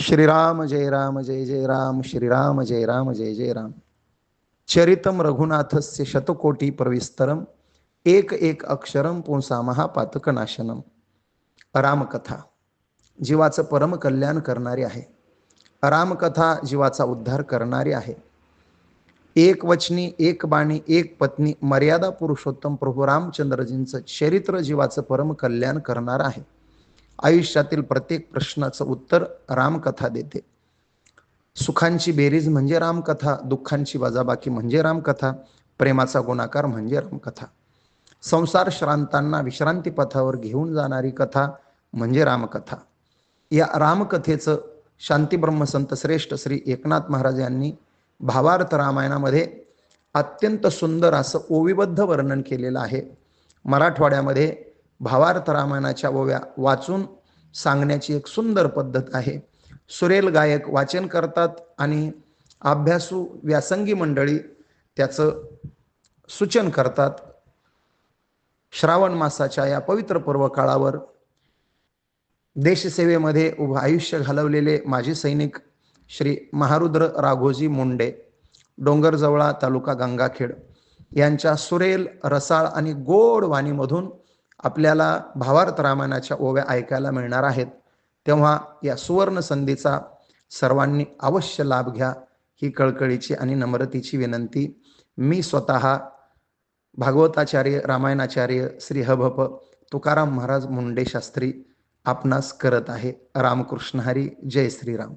श्रीराम जय राम जय जय राम श्रीराम जय राम जय जय राम. चरितम रघुनाथस्य शतकोटी प्रविस्तरम एक एक अक्षरम पुंसा महापातक नाशनम रामकथा. जीवाचं परम कल्याण करणारी आहे. रामकथा जीवाचा उद्धार करणारी आहे. एक वचनी एक बाणी एक पत्नी मर्यादा पुरुषोत्तम प्रभू रामचंद्रजींचं चरित्र जीवाचं परम कल्याण करणार आहे. आयुष्यातील प्रत्येक प्रश्नाचं उत्तर रामकथा देते. सुखांची बेरीज म्हणजे रामकथा दुःखांची वजाबाकी म्हणजे रामकथा प्रेमाचा गुणाकार म्हणजे रामकथा. संसार श्रांतांना विश्रांती पथावर घेऊन जाणारी कथा म्हणजे रामकथा. या रामकथेचं शांती ब्रह्मसंत श्रेष्ठ श्री एकनाथ महाराज यांनी भावार्थ रामायणामध्ये अत्यंत सुंदर असं ओविबद्ध वर्णन केलेलं आहे. मराठवाड्यामध्ये भावार्थ रामायणाच्या ओव्या वाचून सांगण्याची एक सुंदर पद्धत आहे. सुरेल गायक वाचन करतात आणि अभ्यासू व्यासंगी मंडळी त्याचं सूचन करतात. श्रावण मासाच्या या पवित्र पर्व काळावर देशसेवेमध्ये उभं आयुष्य घालवलेले माजी सैनिक श्री महारुद्र राघोजी मुंडे डोंगरजवळा तालुका गंगाखेड यांच्या सुरेल रसाळ आणि गोड वाणीमधून आपल्याला भावार्थ रामायणाच्या ओव्या ऐकायला मिळणार आहेत तेव्हा या सुवर्ण संधीचा सर्वांनी अवश्य लाभ घ्या. ही कळकळीची आणि नम्रतेची विनंती मी स्वतः भागवताचार्य रामायणाचार्य श्री हभप तुकाराम महाराज मुंडे शास्त्री आपणास करत आहे. रामकृष्ण हरी जय श्रीराम.